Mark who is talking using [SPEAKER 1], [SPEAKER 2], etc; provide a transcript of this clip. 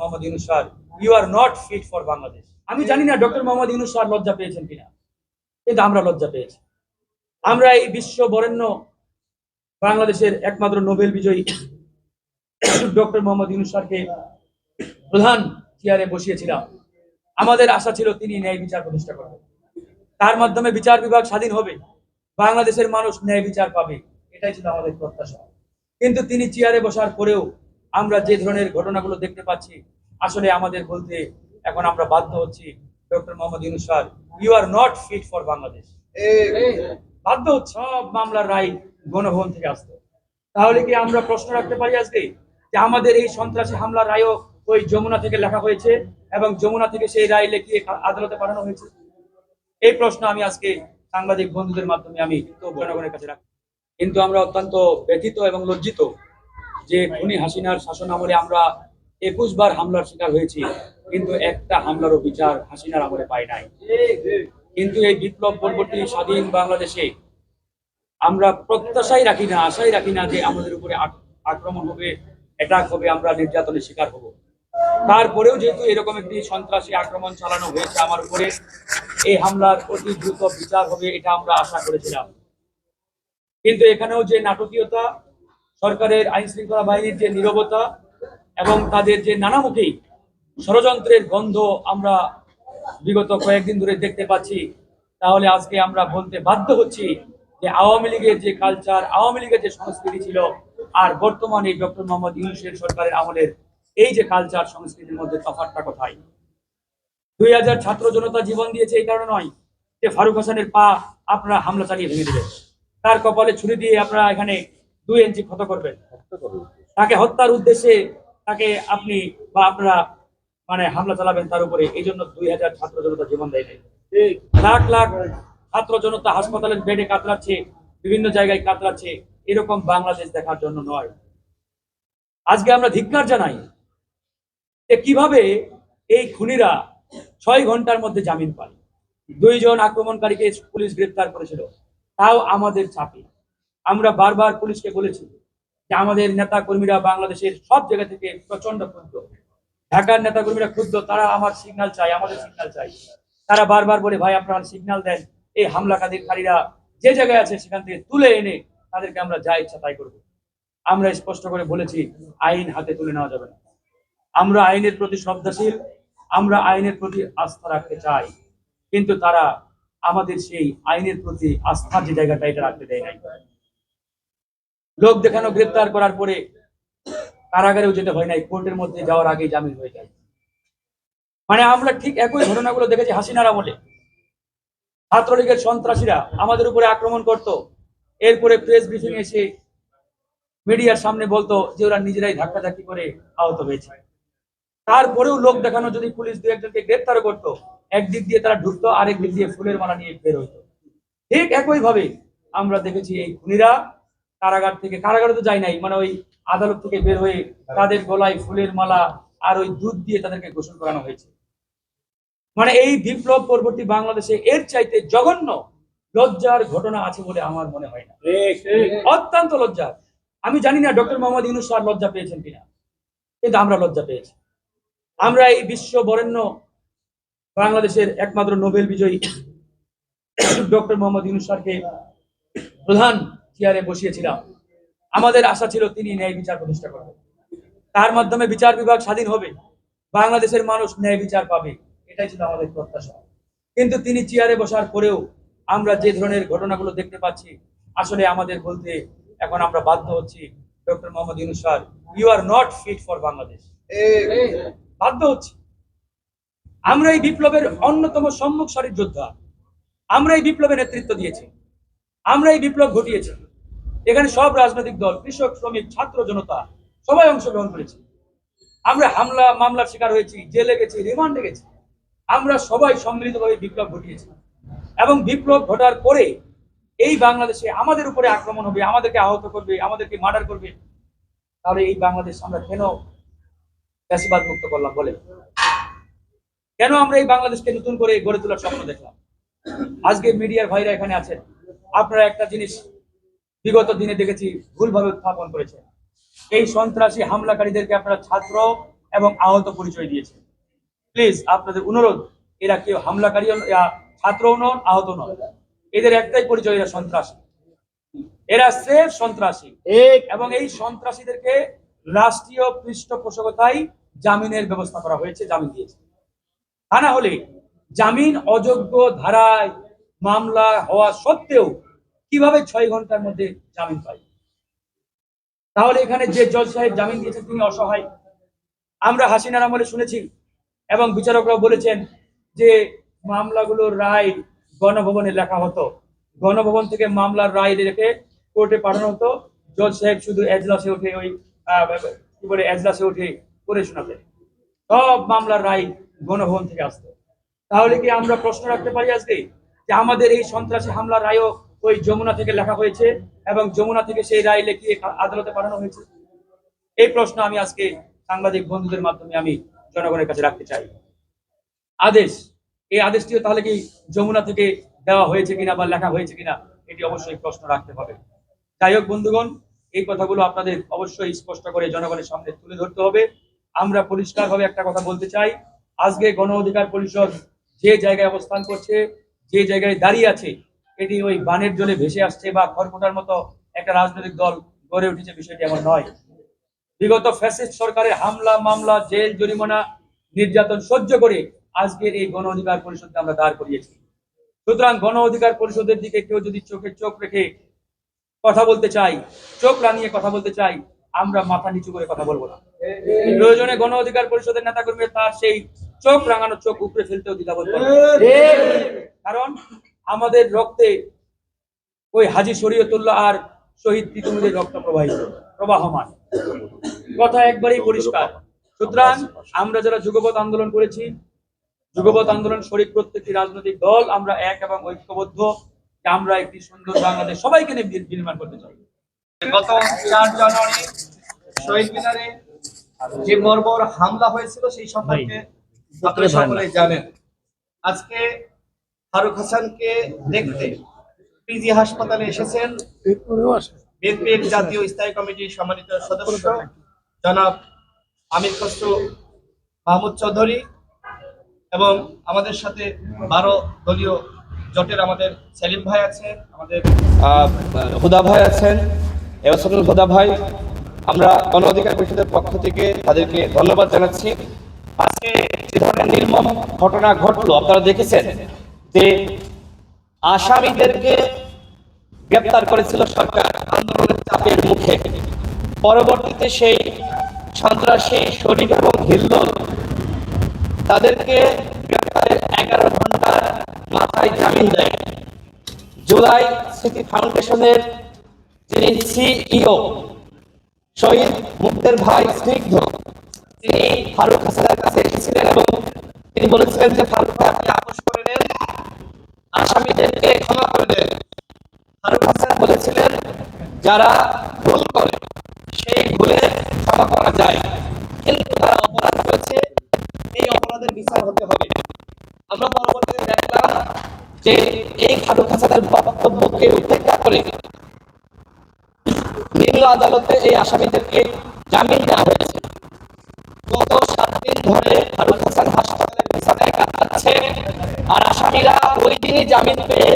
[SPEAKER 1] Mohammad Yunus sir you are not fit for Bangladesh আমি জানি না ডক্টর মোহাম্মদ ইউনুস স্যার লজ্জা পেয়েছেন কিনা, কিন্তু আমরা লজ্জা পেয়েছি। আমরা এই বিশ্ব বরেণ্য বাংলাদেশের একমাত্র নোবেল বিজয়ী ডক্টর মোহাম্মদ ইউনুস স্যারকে প্রধান চেয়ারে বসিয়েছিলাম। আমাদের আশা ছিল তিনি ন্যায় বিচার প্রতিষ্ঠা করবেন। তার মাধ্যমে বিচার বিভাগ স্বাধীন হবে, বাংলাদেশের মানুষ ন্যায় বিচার পাবে, এটাই ছিল আমাদের প্রত্যাশা। কিন্তু তিনি চেয়ারে বসার পরেও আমরা যে ধরনের ঘটনাগুলো দেখতে পাচ্ছি, আসলে আমাদের বলতে এখন আমরা বাধ্য হচ্ছি, doctor Mohammad Yunus sir you are not fit for Bangladesh বাধ্য সব মামলার রায় গণভবন থেকে আসতো। তাহলে কি আমরা প্রশ্ন রাখতে পারি আজকে? যে আমাদের এই সন্ত্রাসী হামলার রায়ও ওই যমুনা থেকে লেখা হয়েছে এবং যমুনা থেকে সেই রায় লেখিয়ে আদালতে পাঠানো হয়েছে? এই প্রশ্ন আমি আজকে সাংবাদিক বন্ধুদের মাধ্যমে আমি জনগণের কাছে রাখি। কিন্তু আমরা অত্যন্ত ব্যথিত এবং লজ্জিত যে খুনি হাসিনার শাসন আমলে আমরা একুশ বার হামলার শিকার হয়েছি, কিন্তু একটা হামলারও বিচার হাসিনার আমলে পাই নাই। কিন্তু এই বিপ্লব পরবর্তী স্বাধীন বাংলাদেশে আমরা প্রত্যাশাই রাখি না, আশাই রাখি না যে আমাদের উপরে আক- আক্রমণ হবে অ্যাটাক হবে, আমরা নির্যাতনের শিকার হব। তারপরেও যেহেতু এরকম একটি সন্ত্রাসী আক্রমণ চালানো হয়েছে আমার উপরে, এই হামলার অতি দ্রুত বিচার হবে, এটা আমরা আশা করেছিলাম। কিন্তু এখানেও যে নাটকীয়তা সরকারের আইন শৃঙ্খলা বাহিনীর যে নীরবতা এবং তাদের যে নানামুখী ষড়যন্ত্রের গন্ধ আমরা বিগত কয়েকদিন ধরে দেখতে পাচ্ছি, তাহলে আজকে আমরা বলতে বাধ্য হচ্ছি যে আওয়ামী লীগের যে কালচার আওয়ামী লীগের যে সংস্কৃতি ছিল, আর বর্তমানে ডক্টর মোহাম্মদ ইউনুসের সরকারের আমলের এই যে কালচার সংস্কৃতির মধ্যে তফাৎটা কোথায়? দুই হাজার ছাত্র জনতা জীবন দিয়েছে এই কারণে নয় যে ফারুক হাসানের পা আপনারা হামলা চালিয়ে ভেঙে দিলেন। তার কপালে ছুরি দিয়ে আপনারা এখানে দুই ইঞ্চি ক্ষত করবেন। তাকে হত্যার উদ্দেশ্যে তাকে আপনি বা আপনারা মানে হামলা চালাবেন তার উপরে এই জন্য দুই হাজার ছাত্র জনতা জীবন দেয় নাই। লাখ লাখ ছাত্র জনতা হাসপাতালের বেডে কাতরাচ্ছে বিভিন্ন জায়গায় কাতরাচ্ছে এরকম বাংলাদেশ দেখার জন্য নয়। আজকে আমরা ধিক্কার জানাই যে কীভাবে এই খুনিরা ছয় ঘণ্টার মধ্যে জামিন পায়। দুইজন আক্রমণকারীকে পুলিশ গ্রেপ্তার করেছিল তাও আমাদের চাপে। আমরা বারবার পুলিশকে বলেছি যে আমাদের নেতা কর্মীরা বাংলাদেশের সব জায়গা থেকে প্রচণ্ড ক্ষুব্ধ। ঢাকার নেতা কর্মীরা ক্ষুব্ধ, তারা আমার সিগন্যাল চাই আমাদের সিগন্যাল চাই তারা বারবার বলে, ভাই, আপনারা সিগন্যাল দেন। এই হামলাকারীরা যে জায়গায় আছে সেখান থেকে তুলে এনে তাদেরকে আমরা যা ইচ্ছা তাই করব। আমরা স্পষ্ট করে বলেছি, আইন হাতে তুলে নেওয়া যাবে না। আমরা আইনের প্রতি শ্রদ্ধাশীল, আমরা আইনের প্রতি আস্থা রাখতে চাই। কিন্তু তারা আমাদের সেই আইনের প্রতি আস্থার যে জায়গাটা, এটা রাখতে দেয় নাই। লোক দেখানো, গ্রেপ্তার করার পরে কারাগারেও যেতে হয় নাই, কোর্টের মধ্যে যাওয়ার আগেই জামিন হয়ে যায়। মানে আমরা ঠিক একই ঘটনাগুলো দেখেছি হাসিনার আমলে। ছাত্রলীগের সন্ত্রাসীরা আমাদের উপরে আক্রমণ করত, এরপরে প্রেস ব্রিফিং এসে মিডিয়ার সামনে বলতো যে ওরা নিজেরাই ধাক্কাধাক্কি করে আহত হয়েছে। তারপরেও লোক দেখানো, যদি পুলিশ দু একজনকে গ্রেপ্তার করতো, একদিক দিয়ে তারা ঢুকতো, আরেক দিক দিয়ে ফুলের মালা নিয়ে বের হইতো। ঠিক একইভাবে আমরা দেখেছি এই খুনিরা কারাগার থেকে, কারাগারে তো যায় নাই মানে ওই আদালত থেকে বের হয়ে তাদের গলায় ফুলের মালা আর ওই দুধ দিয়ে তাদেরকে গোসল করানো হয়েছে। মানে এই বিপ্লব পরবর্তী বাংলাদেশে এর চাইতে জঘন্য লজ্জার ঘটনা আছে বলে আমার মনে হয় না। অত্যন্ত লজ্জার। আমি জানি না ডক্টর মোহাম্মদ ইউনুস স্যার লজ্জা পেয়েছেন কিনা, কিন্তু আমরা লজ্জা পেয়েছি। আমরা এই বিশ্ব বরেণ্য বাংলাদেশের একমাত্র নোবেল বিজয়ী ডক্টর মোহাম্মদ ইউনুস প্রধান চেয়ারে বসিয়েছিলাম। আমাদের আশা ছিল তিনি ন্যায় বিচার প্রতিষ্ঠা করবেন। তার মাধ্যমে বিচার বিভাগ স্বাধীন হবে। বাংলাদেশের মানুষ ন্যায় বিচার পাবে। এটাই ছিল আমাদের প্রত্যাশা। কিন্তু তিনি চেয়ারে বসার পরেও আমরা যে ধরনের ঘটনাগুলো দেখতে পাচ্ছি, আসলে আমাদের বলতে এখন আমরা বাধ্য হচ্ছি। Doctor Mohammad Yunus sir you are not fit for Bangladesh বাধ্য হচ্ছি। আমরা এই বিপ্লবের অন্যতম সম্মুখ সারির যোদ্ধা। আমরা এই বিপ্লবে নেতৃত্ব দিয়েছি। আমরা এই বিপ্লব ঘটিয়েছি। এখানে সব রাজনৈতিক দল, কৃষক, শ্রমিক, ছাত্র, জনতা, সবাই অংশগ্রহণ করেছে। আমরা হামলা, মামলার শিকার হয়েছি, জেলে গেছি, রিমান্ডে গেছি। আমরা সবাই সম্মিলিতভাবে বিপ্লব ঘটিয়েছি। এবং বিপ্লব ঘটার পরে এই বাংলাদেশে আমাদের উপরে আক্রমণ হবে, আমাদেরকে আহত করবে, আমাদেরকে মার্ডার করবে, তাহলে এই বাংলাদেশ আমরা কেন ফ্যাসিবাদ মুক্ত করলাম বলে কেন আমরা এই বাংলাদেশকে নতুন করে গড়ে তোলার স্বপ্ন দেখলাম? আজকে মিডিয়ার ভাইরা এখানে আছেন। আপনারা একটা জিনিস বিগত দিনে দেখেছি ভুলভাবে উত্থাপন করেছেন এই সন্ত্রাসী হামলাকারীদেরকে আপনারা ছাত্র এবং আহত পরিচয় দিয়েছে প্লিজ আপনাদের অনুরোধ এরা কেউ হামলাকারী ছাত্রও নন আহত নন। এদের একটাই পরিচয় এরা সন্ত্রাসী। এরা সেফ সন্ত্রাসী। এবং এই সন্ত্রাসীদেরকে রাষ্ট্রীয় পৃষ্ঠপোষকতায় জামিনের ব্যবস্থা করা হয়েছে জামিন দিয়েছে। তা না হলে জামিন অযোগ্য ধারায় মামলা হওয়া সত্ত্বেও কীভাবে ছয় ঘণ্টার মধ্যে জামিন পাই? তাহলে এখানে যে জজ সাহেব জামিন দিয়েছেন, তিনি অসহায়। আমরা হাসিনার আমলে শুনেছি এবং বিচারকরা বলেছেন যে মামলাগুলোর রায় গণভবনে লেখা হতো। গণভবন থেকে মামলার রায় রেখে কোর্টে পাঠানো হতো। জজ সাহেব শুধু এজলাসে উঠে ওই কি বলে, এজলাসে উঠে করে শোনাতেন। সব মামলার রায় গণভবন থেকে আসতো। তাহলে কি আমরা প্রশ্ন রাখতে পারি আজকে? যে আমাদের এই সন্ত্রাসী হামলার রায়ও ওই যমুনা থেকে লেখা হয়েছে এবং যমুনা থেকে সেই রায় লিখিয়ে আদালতে পাঠানো হয়েছে। এই প্রশ্ন আমি আজকে সাংবাদিক বন্ধুদের মাধ্যমে আমি জনগণের কাছে রাখতে চাই। আদেশ, এই আদেশটিও তাহলে কি যমুনা থেকে দেওয়া হয়েছে কিনা বা লেখা হয়েছে কিনা, এটি অবশ্যই প্রশ্ন রাখতে হবে। যাই হোক বন্ধুগণ, এই কথাগুলো আপনাদের অবশ্যই স্পষ্ট করে জনগণের সামনে তুলে ধরতে হবে। আমরা পরিষ্কারভাবে একটা কথা বলতে চাই। আজকে গণ অধিকার পরিষদ যে জায়গায় অবস্থান করছে, যে জায়গায় দাঁড়িয়ে আছে এটি ওই বানের জলে ভেসে আসছে বা খড়কুটার মতো একটা রাজনৈতিক দল গড়ে উঠেছে বিষয়টি এমন নয়। বিগত ফ্যাসিস্ট সরকারের হামলা মামলা জেল জরিমানা নির্যাতন সহ্য করে আজকের এই গণ অধিকার পরিষদকে আমরা দাঁড় করিয়েছি। সুতরাং গণ অধিকার পরিষদের দিকে কেউ যদি চোখে চোখ রেখে কথা বলতে চাই চোখ রানিয়ে কথা বলতে চাই আমরা মাথা নিচু করে কথা বলব না। প্রয়োজনে গণ অধিকার পরিষদের নেতা কর্মী তার সেই চোখ রাঙানো চোখ উপরে ফেলতেও দ্বিধাবোধ করে কারণ আমাদের রক্তে ওই হাজি শরীয়তুল্লাহ আর শহীদ তিতুমিরের রক্ত প্রবাহিত প্রবাহমান। কথা একবারেই পরিষ্কার। সুতরাং আমরা যারা যুগপৎ আন্দোলন করেছি যুগপৎ আন্দোলন শরিক প্রত্যেকটি রাজনৈতিক দল আমরা এক এবং ঐক্যবদ্ধ আমরা একটি সুন্দর বাংলাদেশ সবাইকে নিয়ে বিনির্মাণ করতে চাই।
[SPEAKER 2] গত চার জানুয়ারি শহীদ মিনারে যে বর্বর হামলা হয়েছিল সেই সম্পর্কে আপনারা জানেন। আজকে ফারুক হাসানকে দেখতে পিজি হাসপাতালে এসেছেন। বিএনপির জাতীয় স্থায়ী কমিটির সম্মানিত সদস্য জনাব আমির খসরু মাহমুদ চৌধুরী এবং আমাদের সাথে বারো দলীয় জোটের আমাদের সেলিম ভাই আছেন আমাদের আহ, হুদা ভাই আছেন এবাসনুল হুদা ভাই। আমরা গণ অধিকার পরিষদের পক্ষ থেকে তাদেরকে ধন্যবাদ জানাচ্ছি। আজকে যে ধরনের নির্মম ঘটনা ঘটলো আপনারা দেখেছেন? যে আসামিদেরকে গ্রেপ্তার করেছিল সরকার আন্দোলনের চাপের মুখে। পরবর্তীতে সেই সন্ত্রাসী শরীফ এবং হিল্লোল তাদেরকে গ্রেপ্তারের এগারো ঘণ্টার মাথায় জামিন দেয়। জুলাই স্মৃতি ফাউন্ডেশনের যিনি সিইও শহীদ মুক্তের ভাই স্নিগ্ধ, তিনি ফারুক হাসানের কাছে এসেছিলেন এবং তিনি বলেছিলেন যে ফারুক আপনি আপোষ করে নেন। আসামিদেরকে ক্ষমা করে দেন। ফারুক হাসান বলেছিলেন, যারা ভুল করে, সেই ভুলে ক্ষমা করা যায়। কিন্তু তারা অপরাধ করেছে, এই অপরাধের বিচার হতে হবে। আমরা পরবর্তীতে দেখলাম যে এই ফারুক হাসানের বক্তব্যকে উপেক্ষা করে নিম্ন আদালতে এই আসামিদেরকে জামিন দেওয়া হয়েছে। গত সাত দিন ধরে ফারুক হাসান হাসপাতালের কাটাচ্ছে আর আসামিরা ওই দিনই জামিন পেয়ে